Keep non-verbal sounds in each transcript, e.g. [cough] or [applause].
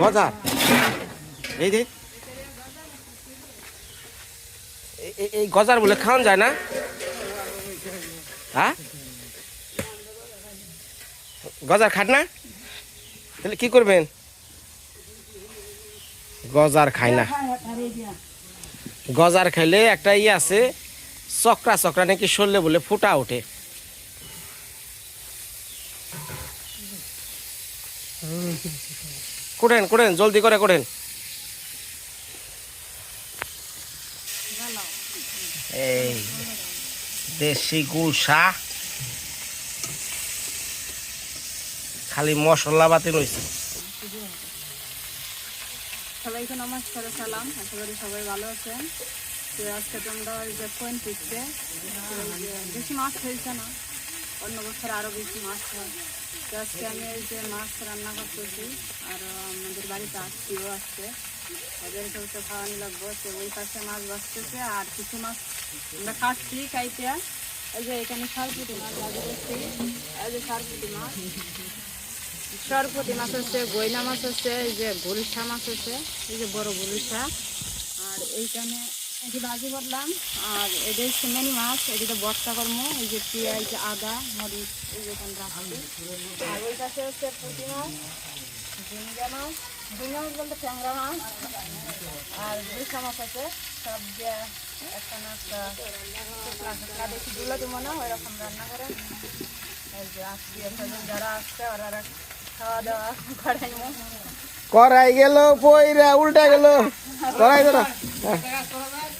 গজার? এই গজার বলে খাওয়ান যায় না? হ্যাঁ? গজার খাট না? তাহলে কি করবেন? গজার খায় না। গজার খাইলে একটা ইয়ে আছে, চক্রা চক্রা নাকি সরলে বলে ফুটা ওঠে। করেন করেন জলদি করে করেন। এই দেশি গুলশা। খালি মশলা বাতি রয়েছে সবাইকে নমস্কার সালাম আশা করি সবাই ভালো আছেন। তো আজকে তোমরা ওই যে কোয়েন পিকছে বেশি মাছ হয়েছে না? অন্য বছর আরও বেশি মাছ হয়। তো আজকে আমি এই যে মাছ রান্না করতেছি, আর আমাদের বাড়িতে আত্মীয় আসছে ওদেরকে তো খাওয়ানো লাগবো। তো ওই পাশে মাছ বাঁচতেছে, আর কিছু মাছ আমরা কাটছি কাইতে এই যে এখানে সারপুটি মাছ বাজি করছি এই যে সারপুটি মাছ। সরপতি মাছ আছে, গয়না মাছ আছে, এই যে গুলশা মাছ আছে, এই যে বড় গুলশা। আর এইখানে এটি ভাজি করলাম আর এটা হচ্ছে মেনি মাছ, এটিতে বর্ষা কর্ম এই যে পেঁয়াজ, আদা, মরিচ, এই যে আর ওই পাশে হচ্ছে পুঁটি মাছ ঝিঙ্গা মাছ ঝিঙ্গা মাছ বলতে ট্যাংরা মাছ। আর গুলশা মাছ আছে, সব দিয়ে একটা না একটা শুকনা শুকনা বেশি দুলো দিব না, ওইরকম রান্না করেন এই যে স্বজন যারা আসছে ওরা খাওয়া দাওয়া করাইমু করাই গেল, পইরা, উল্টা গেল। করাই গেল।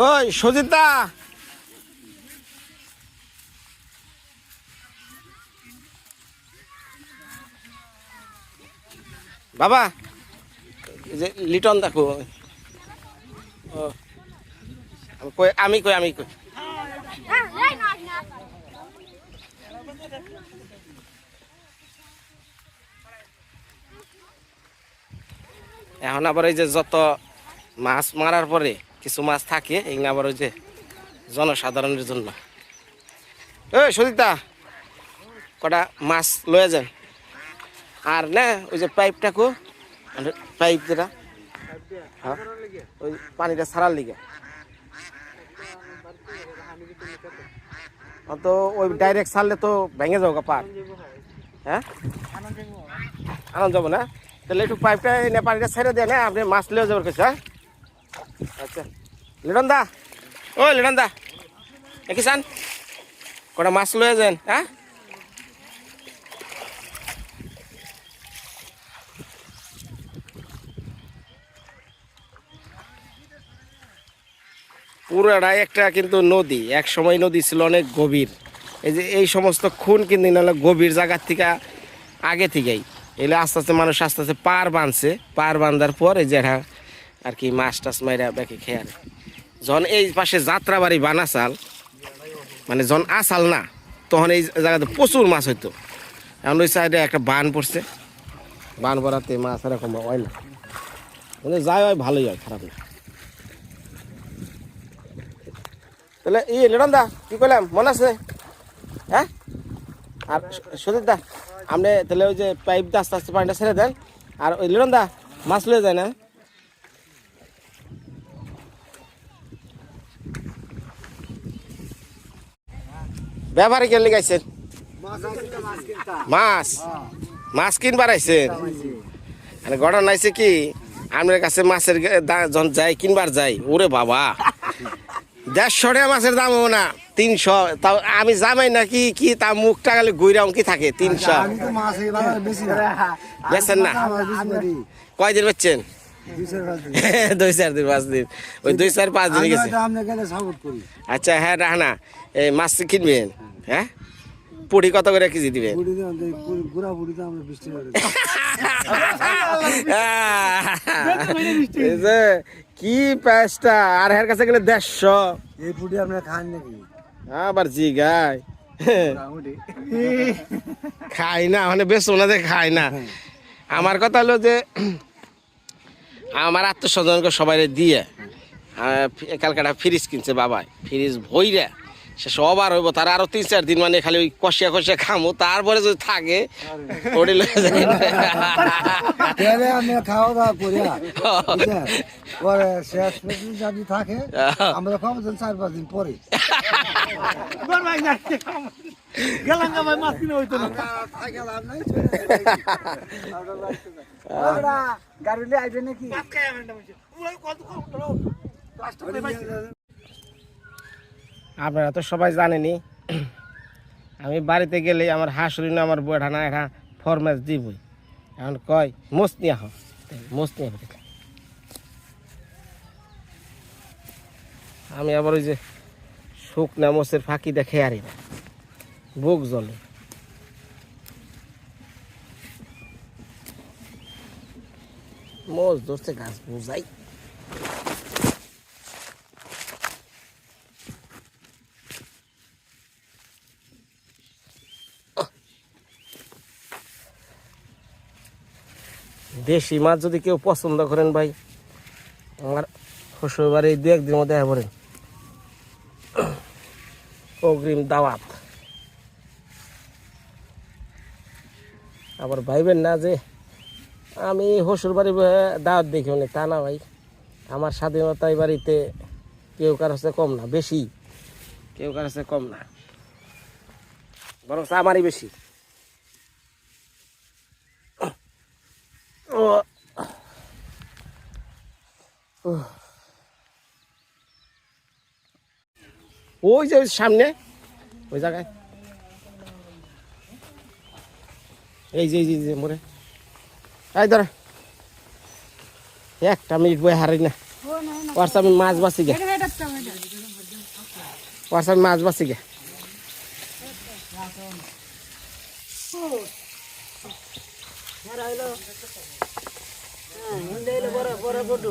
ওই, সজিতা। বাবা যে লিটন দেখো। কই, আমি কই আমি কই। এখন আবার ওই যে যত মাছ মারার পরে কিছু মাছ থাকে, এগুলো আবার ওই যে জনসাধারণের জন্য। ওই সদিতা কটা মাছ লয়ে যান। আর না, ওই যে পাইপটা কো পাইপ যেটা হ্যাঁ ওই পানিটা ছাড়ার লিগে। তো ওই ডাইরেক্ট ছাড়লে তো ভেঙে যাব পার। হ্যাঁ? আনন্দ যাব না? তাহলে একটু পাইপটা পানিটা ছেড়ে দেয় না আপনি মাছ লিয়ে যাবার কাছে হ্যাঁ? আচ্ছা। দা ও দা কটা মাছ লয়ে হ্যাঁ একটা কিন্তু নদী, এক সময় নদী ছিল অনেক গভীর। এই যে এই সমস্ত খুন কিন্তু গভীর জায়গার থেকে আগে থেকেই। এলে আস্তে আস্তে মানুষ আস্তে আস্তে পার বাঁধছে পার বাঁধার পর এই যে এটা আর কি মাছ টাছ মাইরা বেঁকে খেয়ে আনে। যখন এই পাশে যাত্রাবাড়ি বানাসাল মানে যখন আসাল না, তখন এই জায়গাতে প্রচুর মাছ হইতো। এখন ওই সাইডে একটা বান পড়ছে। বান পড়াতে মাছ এরকম হয় না। মানে যায় হয়, ভালোই হয়, খারাপ না। তাহলে ই দা, কি করলাম মনে আছে? হ্যাঁ? আর সুদীপ দা আপনি তাহলে ওই যে পাইপ দিয়ে আস্তে আস্তে পানিটা ছেড়ে দেন। আর ওই দা, মাছ লয়ে যায় না? ব্যাপারে কেন লিগাইছেন মাছ। মাছ কিনবার আইছেন? মানে ঘটনা আইছে কি আমার কাছে মাছের যখন যাই কিনবার যাই ওরে বাবা। দেড়শো টাকা মাছের দাম হব না তিনশো। তাও আমি জামাই নাকি কি তা মুখটা গেলে গুইরাম কি থাকে তিনশো। না। বেছেন না। কয়দিন বেচছেন? [laughs] দুই চার দিন। পাঁচ দিন। ওই দুই চার পাঁচ দিন গেছে। আচ্ছা হ্যাঁ রাহনা। এই মাছ কিনবেন হ্যাঁ? পুরি কত করে কেজি দিবে বুড়ি দাম দেই গুড়া বুড়ি দাম আমরা বৃষ্টি করে। এই যে কি প্যাসটা আর এর কাছে গেলে দেড়শো। এই বুড়ি আপনারা খান নাকি? আবার জি গাই খাই না মানে বেশ ওনাদের খাই না। আমার কথা হলো যে আমার আত্মীয় স্বজনকে সবাই দিয়ে কালকাটা ফ্রিজ কিনছে বাবাই। ফ্রিজ ভইরা সে সবার হইব তার আরও তিন চার দিন মানে খালি ওই কষিয়া কষিয়া খামো তারপরে যদি থাকে ওটি লয়ে তাহলে আমরা খাওয়া দাওয়া করি পরে শেষ পর্যন্ত যদি থাকে আমরা খাব চার পাঁচ দিন পরে। গাড়ি আইবে নাকি? আপনারা তো সবাই জানেনি আমি বাড়িতে গেলে আমার হাঁসুরি না, আমার বউটা না এটা ফরমেস দিবই। এখন কয় মোস নিয়ে আহ মোস নিয়ে আমি আবার ওই যে শুকনা মোষের ফাঁকি দেখে আরি না, বুক জলে মোষ ধরছে, গাছ বুঝাই। দেশি মাছ যদি কেউ পছন্দ করেন ভাই, আমার শ্বশুর বাড়ি দু একদিন মধ্যে পড়েন অগ্রিম দাওয়াত। আবার ভাইবেন না যে আমি শ্বশুর বাড়ি দাওয়াত দেখি না তা না ভাই। আমার স্বাধীনতায় বাড়িতে কেউ কারও হচ্ছে কম না, বেশি। কেউ কারও হচ্ছে কম না। বরং আমারই বেশি ও ওই যে সামনে। ওই জায়গায়। এই যে এই যে, মোরে এই ধর। একটা মিনিট বই হারাই না। ওয়ার্স আমি মাছ বাঁচি গে ওয়ার্স আমি মাছ বাঁচি গে একে একে সিরিয়াল দেবো হবেন না পুঁটি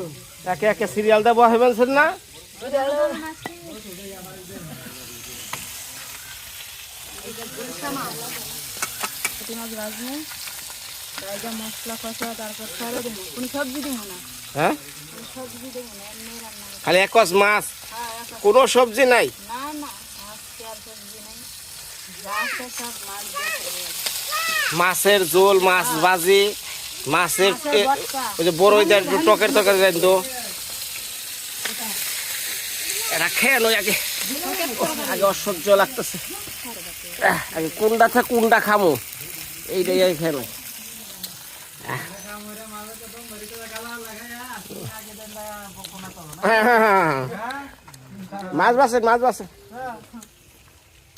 মাছ ভাজবো তারপর মশলা কষা তারপর সরে দেবো কোনো সবজি দেবো না হ্যাঁ কোনো সবজি দেবো না এমনি রান্না করব। খালি এক মাছ হ্যাঁ কোনো সবজি নাই না না। মাছের ঝোল, মাছ ভাজি মাছের। ওই যে বড় দেয় একটু টকের তরকারি দেন তো এটা খেয়ে নয় আগে। আগে অসহ্য লাগতেছে। আগে কোনটা থেকে কোনটা খামো? এইটাই আগে খেয়ে নয়। হ্যাঁ, হ্যাঁ, হ্যাঁ, হ্যাঁ। মাছ বাসে মাছ বাসে।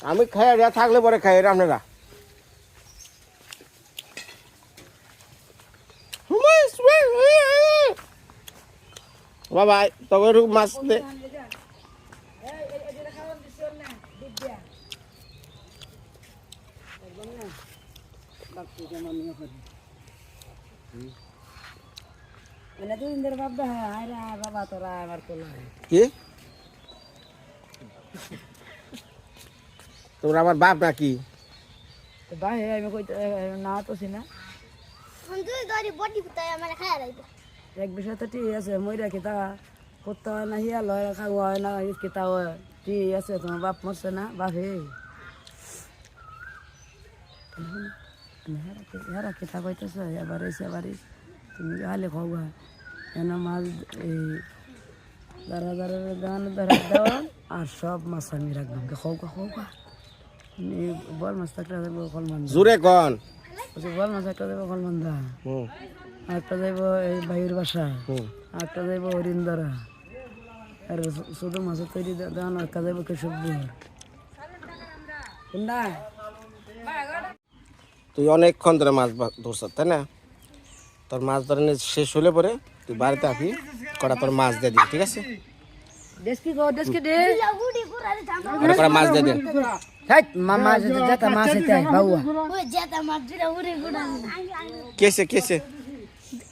আমি খাই থাকলে পরে খাই আপনারা। বাবা তবে একটু মাছ দে তুই ইন্দ্র বাবা তোরা আমার কি? তোমরা আমার বাপ নাকি? তো ভাই আমি কই না তো না তুই গাড়ি বডি আমার খায়া এক বিষয় তো ঠিক আছে মই রাখি তা করতে হয় না হিয়া লয় খাওয়া হয় না কিতা হয় ঠিক আছে তোমার বাপ মরছে না বাপ। হে হেরা কিতা কইতেছ এবার এসে এবার তুমি হালে খাওয়া এন মাছ এই দাঁড়া দাঁড়া দাঁড়া দাঁড়া দেওয়া আর সব মাছ আমি রাখলাম খাওয়া খাওয়া বল মাছ একটা দেবো কলমান জোরে কন। বল মাছ একটা দেবো কলমান্দা হুম একটা যাইব এই বাইরের বাসা হুম। একটা যাইব হরিন্দরা আর ছোট মাছের তৈরি দেওয়ান একটা যাইব কেশবপুর কোনটা তুই অনেকক্ষণ ধরে মাছ ধরছ তাই না? তোর মাছ ধরে শেষ হলে পরে তুই বাড়িতে আসবি কটা তোর মাছ দিয়ে দিবি ঠিক আছে? মাছ দিয়ে দেন মাছ বাবুয়া কেসে কেসে।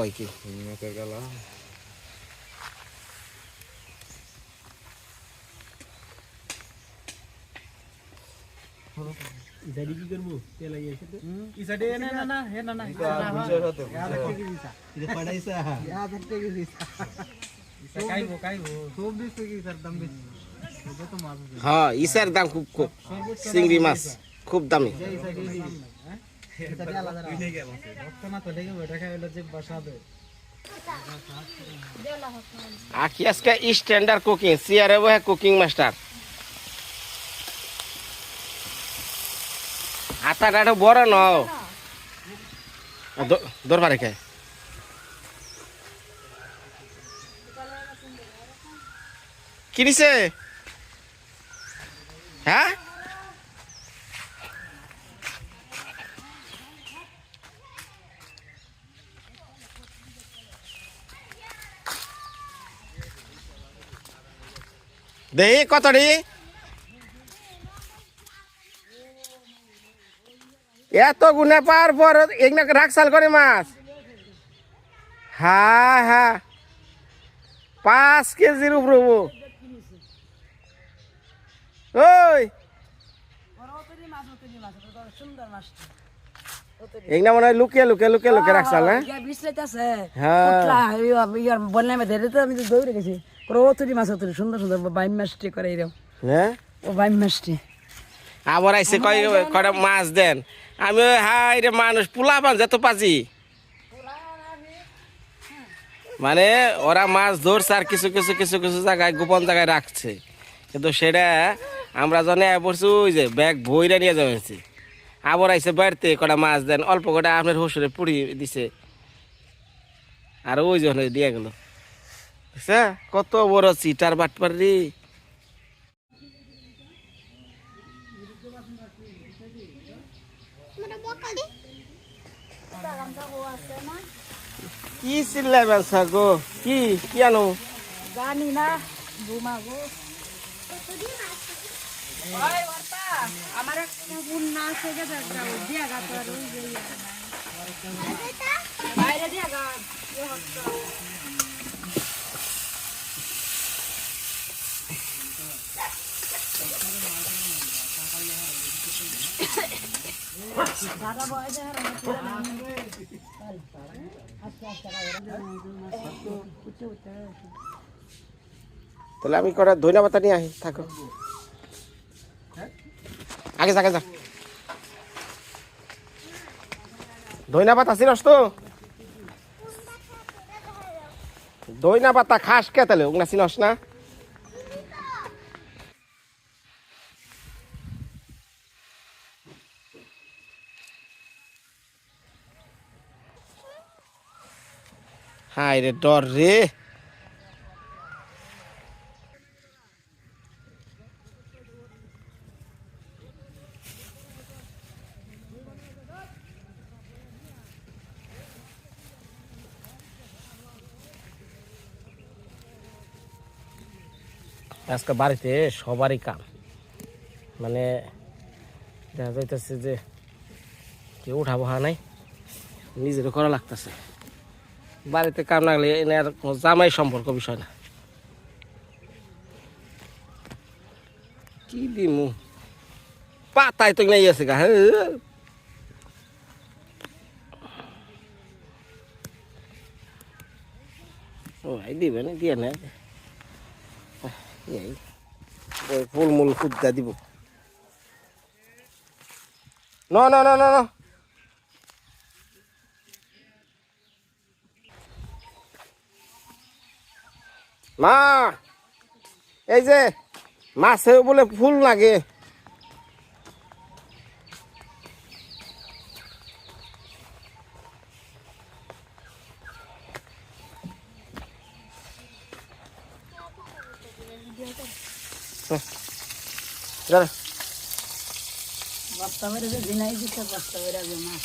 কয় কি ইসাইডে কি করব তেল লাগিয়ে এসে ইসাইডে না না না হে না না কাইবো কাইবো সব দিস কি স্যার দাম বেশি এটা তো মাছ হ্যাঁ ইসার দাম খুব খুব চিংড়ি মাছ খুব দামি ইসাইডে আলাদা রক্ত না তো লেগে ওটা খাই হলো যে বাসা দেয় আখি আজকে স্ট্যান্ডার্ড কুকিং সিআরএ বহে কুকিং মাস্টার আটাটা একটু বড় ন দরবার রেখে কি দিছে হ্যাঁ দেহি কতটি এত গুনে পাওয়ার পর এগুলো রাখসাল করে মাছ। হ্যাঁ হ্যাঁ। পাঁচ কেজির উপর। ওই। এগুলা মনে হয় লুকিয়ে লুকিয়ে লুকিয়ে লুকিয়ে রাখসাল হ্যাঁ? হ্যাঁ। বললাম ধরে তো আমি তো দৌড়ে গেছি। মাছ সুন্দর সুন্দর বাইম মাছটি করে এরকম। হ্যাঁ? ও বাইম মাছটি। আবার আইসে কয় কয়টা মাছ দেন। আমি হাই রে মানুষ পোলা পান যেত পাজি। মানে ওরা মাছ ধরছে আর কিছু কিছু কিছু কিছু জায়গায় গোপন জায়গায় রাখছে। কিন্তু সেটা আমরা জনে পড়ছি ওই যে ব্যাগ বইরা নিয়ে যাবেছি আবার আইসে বাড়িতে কটা মাছ দেন অল্প কটা আপনার হসুরে পুড়ি দিছে। আর ওই জন্য দিয়ে গেল। বুঝছে কত বড় চিটার বাটপার রে। মানে কি চিল্লাই বাংসা গো কি কি আনো? জানি না বুমা গো। আমার একটা না আছে দিয়া। বাইরে দিয়া গাছ তাহলে আমি কটা ধনিয়া পাতা নিয়ে আসি থাকো। আগে যা আগে যা। ধনিয়া পাতা চিনস তো? ধনিয়া পাতা খাস কে তাহলে? ওগুলা চিনস না? ডর রে। আজকে বাড়িতে সবারই কাম। মানে দেখা যাইতেছে যে কেউ উঠা বহা নাই, নিজেরও করা লাগতেছে। বাড়িতে কাম লাগলে এনে আর কোনো জামাই সম্পর্ক বিষয় না। কি দিমু? পাতায় তো নাই আছে গা হ্যাঁ? এই দিবে না, দিয়ে না এই ওই ফুলমূল খুদ্া দিব। ন ন ন ন ন। মা এই যে মাছে বলে ফুল লাগে। বস্তা দিন দিনাই দিতে বস্তা বেড়ে মাছ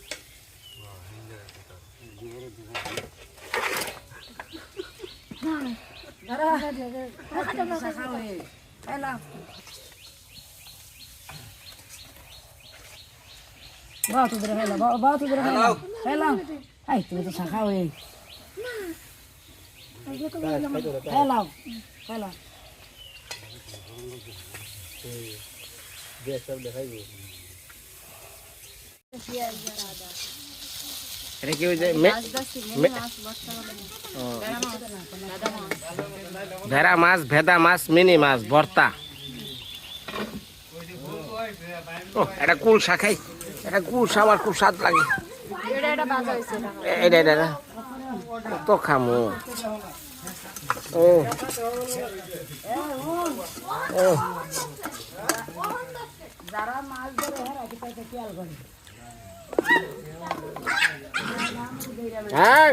na Rani. Dara. Sa kawe. Hello. Bawa tu dere hello, bawa bawa tu dere hello. Hello. Hai, tu tu sa kawe. Hello. Hello. এটা কি ওই যে। ভেড়া মাছ, ভেদা মাছ, মিনি মাছ, ভর্তা। ও, এটা কুল শাখাই এটা কুল আমার খুব স্বাদ লাগে। এটা। কত খামু। ও। যারা মাছ ধরে করে। হ্যাঁ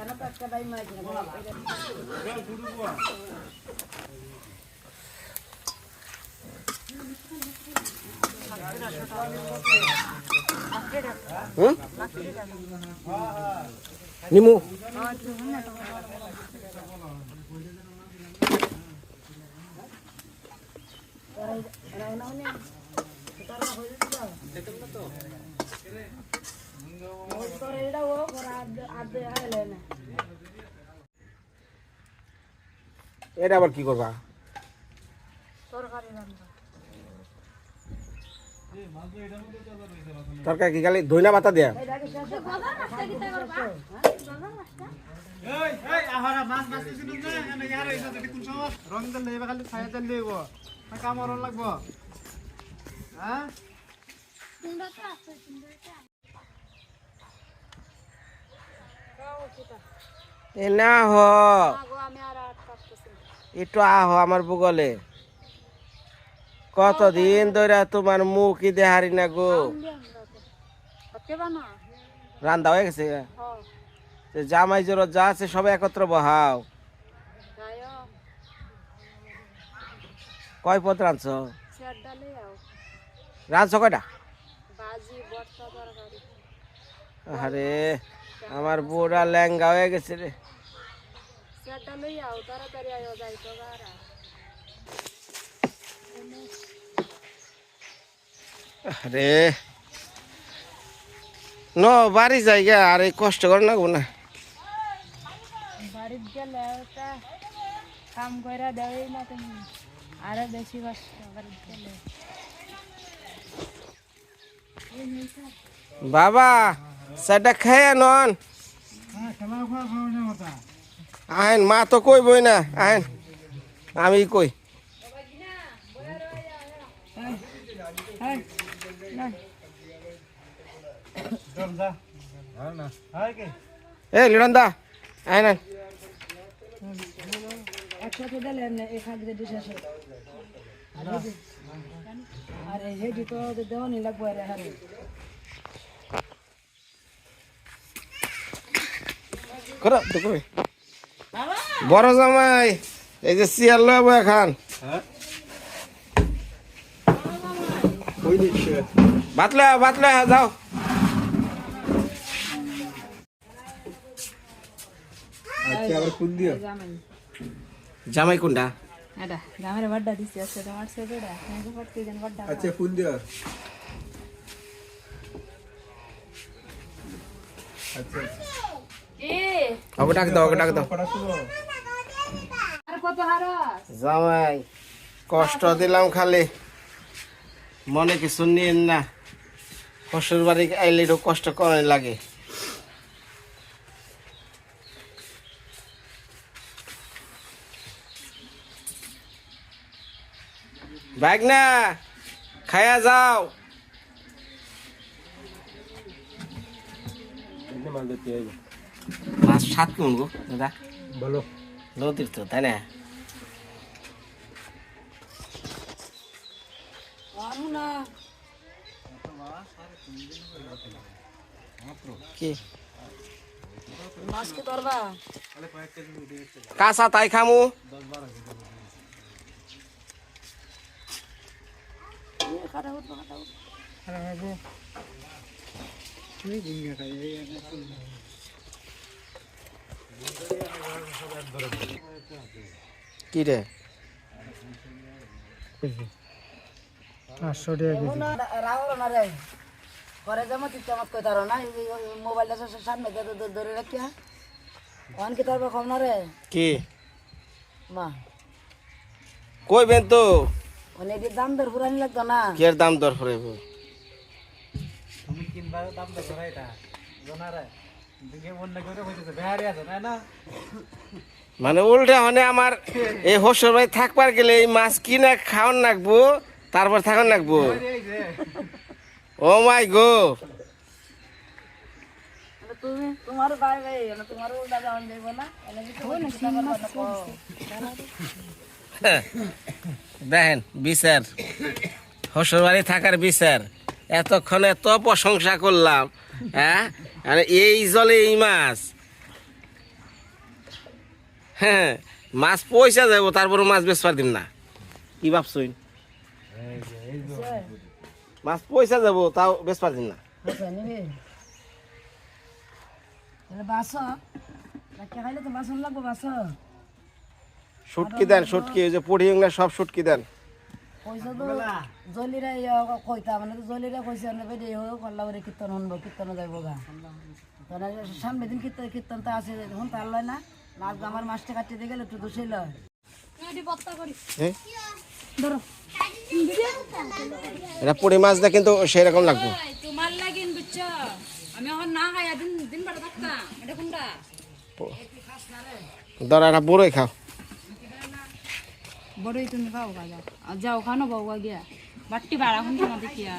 এরা তো একটা টাইম মাছ হুম নিমু এটা আবার কি করবা? তরকারি রান্না। তরকারি কি খালি ধইনা পাতা দেয়া। না হ। একটু আহ আমার ভূগোলে। কতদিন ধরে তোমার মুখই দেহারি না গো? রান্দা হয়ে গেছে? জামাই জোর যা আছে সবাই একত্র বহাও। কয় পথ রাঁধছ? রাঁধছ কয়টা? আরে, আমার বুড়া ল্যাঙ্গা হয়ে গেছে রে। তাড়াতাড়ি আয়ো যাই তো আরে। ন বাড়ি জায়গা আর এই কষ্ট করে না গো না বাড়ির গেলে ওটা কাম করে দেওয়াই না তুমি। আরও বেশি কষ্ট বাড়ির গেলে। বাবা সেটা খেয়ে নন। খেলা খাওয়া খাওয়া না কথা আহেন মা তো কইবই না। আহেন আমি কই? এ লিডন দা আহেন আহেন। একসাথে দিলেন এক হাত দিয়ে শেষে আরে হেডি তো দেওয়ানি লাগবো আরে হারে করো তো কই বড় জামাই এই যে চেয়ার লব এখন। ওই দিচ্ছে? লয় আও, যাও। আচ্ছা আবার কোন দিও। জামাই জামাই কোনটা? এটা জামাইরে বড্ডা দিছি আছে তোমার সেটা নাকি পড়তে দেন বড্ডা আচ্ছা কোন দিও। আচ্ছা কি? ওকে ডাক দাও ওকে ডাক দাও। আর কত হারা জামাই কষ্ট দিলাম খালি। মনে কিছু নিয়েন না। শ্বশুর বাড়ি আইলে একটু কষ্ট করে লাগে। বাইক না খায়া যাও। মাছ সাত কোন গো দাদা। বলো। নদীর তো তাই না? কি? কাঁচা তাই খামু। কি রে? পাঁচশো টাকা ঘরে যেমন তুই তেমন কই তারো না। মোবাইলটা সামনে ধরে রাখিয়া। অন কি তারপর কম না রে? কি? মা। কইবেন তো? অনেক দাম দর ফুরানি লাগতো না। কি দাম দর হইব তুমি কিনবা দাম তো করাই তা। জানা রে দিকে অন্য করে হইতেছে বেহারি আছে তাই না? মানে উল্টা মানে আমার এই হসর ভাই থাকবার গেলে এই মাছ কিনা খাওয়ান লাগবো তারপর থাকুন লাগবো ও মাই গো। তুমি তোমার ভাই ভাই তোমার যাইব না। [laughs] দেখেন বিচার। হসর বাড়ি থাকার বিচার। এতক্ষণ এত প্রশংসা করলাম হ্যাঁ? আর এই জলে এই মাছ। হ্যাঁ মাছ পয়সা যাব তারপরে মাছ বেচবার দিন না। কি ভাবছই মাছ পয়সা যাব তাও বেচবার দিন না। আচ্ছা নিবি তাহলে বাসো। রাখতে খাইলে তো? বাসন লাগবো বাসো? শুটকি দেন শুটকি ওই যে পড়ি ওগুলা সব শুটকি দেন। পয়সা তো জলিরা কইতা মানে তো জলিরা কইছে না বেদে হোক আল্লাহ করে কীর্তন শুনব কীর্তন যাইব গা। সামনে দিন কীর্তন কীর্তন তো আছে তার লয় না। নাচ আমার মাছটা কাটিয়ে দিয়ে গেলে একটু দোষে লয়। হ্যাঁ এটা পড়ি মাছ দেয় কিন্তু সেরকম লাগবে। তোমার লাগিন বুঝছ? আমি এখন না খাই দিন দিন বাড়া থাকতাম। এটা কোনটা? ধরা এটা বড়ই খাও। বড়ই তুমি খাও আর যাও খানো বাবু গিয়া। বাট্টি বাড়া এখন তোমার দেখিয়া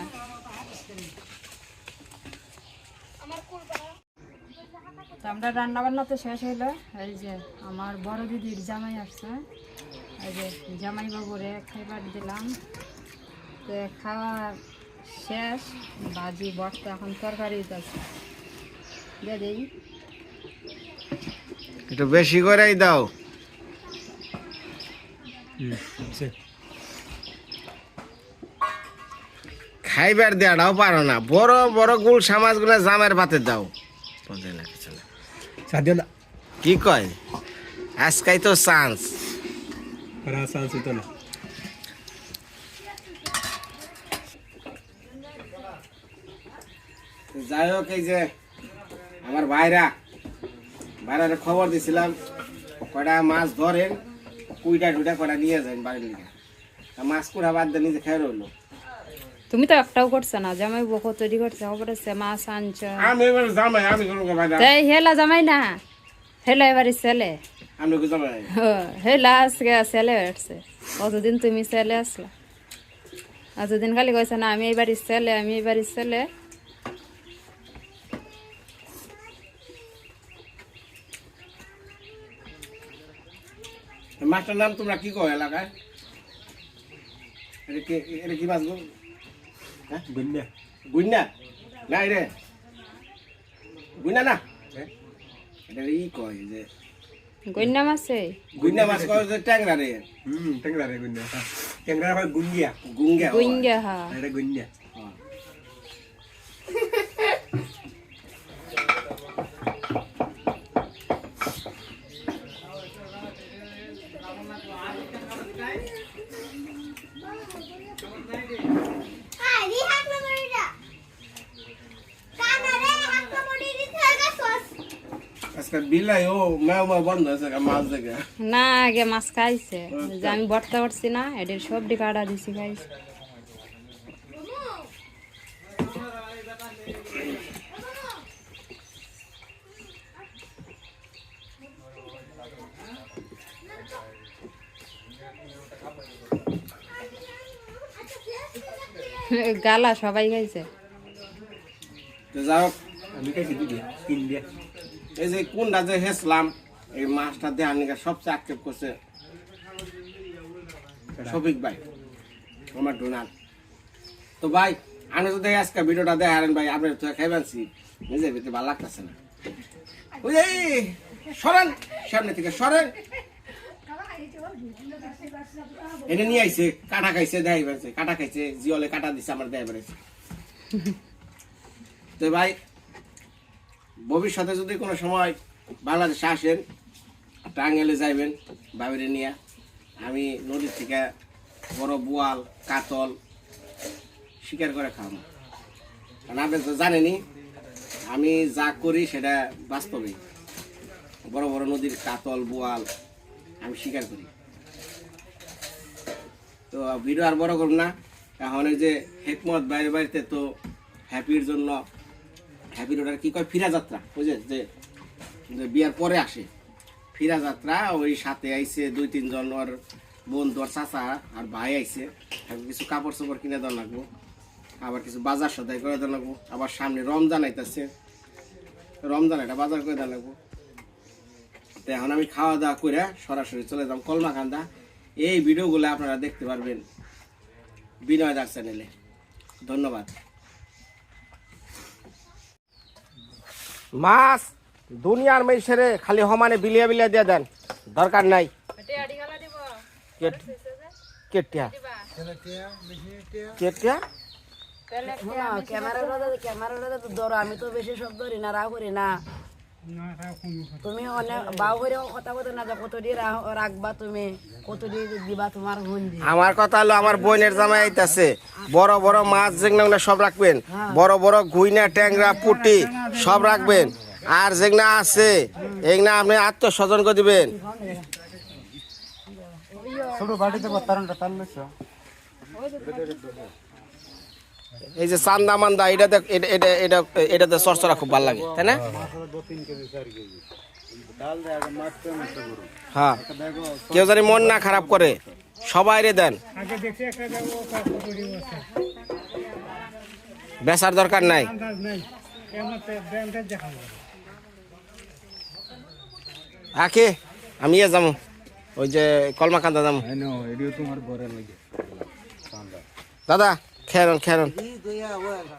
তো আমরা রান্না বান্না তো শেষ হইল। এই যে আমার বড় দিদির জামাই আসছে। এই যে জামাই বাবুরে খাইবার দিলাম। তো খাওয়া শেষ ভাজি বস্তা এখন তরকারি আছে দিই। একটু বেশি করেই দাও। খাইবার দেওয়াটাও পারো না। বড় বড় গুল সামাজগুলা জামের ভাতে দাও। কি কয়? আজকাই তো চান্স চান্স না যাই হোক এই যে আমার ভাইরা ভাইরা খবর দিছিলাম কয়টা মাছ ধরেন কুইটা টুইটা কয়টা নিয়ে যান বাড়ির মাছ কুড়া বাদ দিয়ে নিজে খেয়ে রইল। তুমি তো একটাও করছ না জামাই বকো তৈরি করছে খবর আছে মাছ আনছ। আমি এবার জামাই আমি হেলা জামাই না? হেলা এবারে ছেলে। হেলা আজকে ছেলে উঠছে কতদিন তুমি ছেলে আসলা? এতদিন খালি কইছে না আমি এই বাড়ির ছেলে আমি এই বাড়ির ছেলে। মাছটার নাম তোমরা কি কো এলাকায়? এটা কি মাছ গো হ্যাঁ? গুন্না গুইনা না রে। গুইনা না? এটা ই কয় যে গন্যা মাছে গুইনা মাছ কয় যে ট্যাংরা রে হুম ট্যাংরা রে গুন্না ট্যাংরা হয়। গুঙ্গিয়া গুঙ্গিয়া গুঙ্গিয়া হ্যাঁ। এটা গুন্না আজকে আজকে বিলাই ও মেও মেও বন্ধ হয়েছে মাছ দেখে। না আগে মাছ খাইছে। যে আমি না সবটি কাটা দিছি খাইছে গালা সবাই খাইছে। তো যাই হোক এই যে কোনটা যে হেসলাম, এই মাছটা দেওয়ার নিকা সবচেয়ে আক্ষেপ করছে শফিক ভাই, আমার ডোনাল তো ভাই, আমি যদি আজকে ভিডিওটা দেখালেন ভাই আপনি তো খাইবানছি নিজের ভিতরে ভালো লাগতেছে না। ওই সরেন, সামনে থেকে সরেন। এনে নিয়ে আইছে, কাটা খাইছে দেখাই বেড়াইছে কাটা খাইছে, জিওলে কাটা দিছে, আমার দেখাই বেড়াইছে তো ভাই ভবিষ্যতে যদি কোনো সময় বাংলাদেশে আসেন টাঙ্গেলে যাইবেন বাবিরে নিয়ে। আমি নদীর থেকে বড় বোয়াল, কাতল শিকার করে খাওয়াবো। কারণ আপনি তো জানেনই, আমি যা করি সেটা বাস্তবে। বড় বড় নদীর কাতল, বোয়াল আমি শিকার করি। তো ভিডিও আর বড় করব না। এখন যে হেকমত বাইরে বাড়িতে তো হ্যাপির জন্য হ্যাপির ওটা কি কয় ফিরা যাত্রা বুঝে যে বিয়ার পরে আসে। ফিরা যাত্রা, ওই সাথে আইছে দুই তিনজন, ওর বন্ধু ওর চাচা আর ভাই আইছে। কিছু কাপড় চোপড় কিনে দেওয়া লাগবো। আবার কিছু বাজার সদাই করে দেওয়া লাগবো। আবার সামনে রমজান আইতাছে। রমজান এটা বাজার করে দেওয়া লাগবো। তো এখন আমি খাওয়া দাওয়া করে সরাসরি চলে যাম কলমাকান্দা এই ভিডিওগুলো আপনারা দেখতে পারবেন বিনয় দাস চ্যানেলে ধন্যবাদ। মাছ দুনিয়ার মেসেরে খালি হমানে বিলিয়া বিলিয়া দিয়ে দেন। দরকার নাই। কেট- কেটিয়া কেটিয়া ক্যামেরা ক্যামেরা তো ধরো আমি তো বেশি সব ধরি না রা করি না। তুমি অনেক বাউ কথা বলতে না যে কতটি রাখবা তুমি কতটি দিবা তোমার বন্দি আমার কথা হলো আমার বোনের জামাই আইতাছে। বড় বড় মাছ যেগুলো সব রাখবেন। বড় বড় গুইনা ট্যাংরা পুটি সব রাখবেন। আর যেগুলো আছে এগুলো আপনি আত্মস্বজন করে দিবেন। ছোট বাড়িতে এই যে চান্দা মান্দা এটাতে এটা এটা এটা এটাতে চরচরা খুব ভালো লাগে তাই না? হ্যাঁ। কেউ জানি মন না খারাপ করে সবাই রে দেন। বেচার দরকার নাই। আকে আমি ইয়ে যাব ওই যে কলমাকান্দা যাব লাগে। দাদা Carol, Carol.